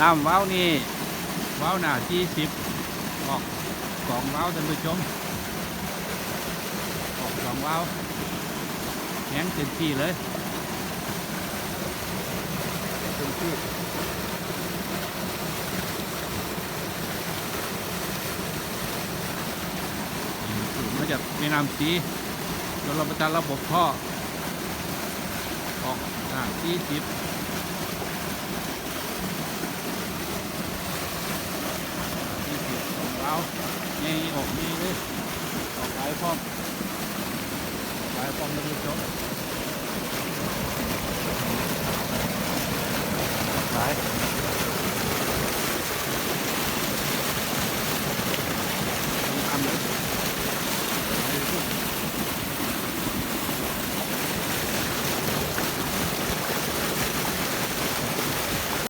น้ำว้าวนี่ว้าวหน้าที่สิบออกสองว้าวท่านผู้ชมออกสองว้าวแข็งเต็มที่เลยเต็มที่มาจากแม่น้ำสีจนเราประทานระบบท่อออกหน้าที่สิบ ที่เสี เอานี่ออกนี่เลยออกไปพร้อมออกหลายพร้อมนะคุณผู้ชม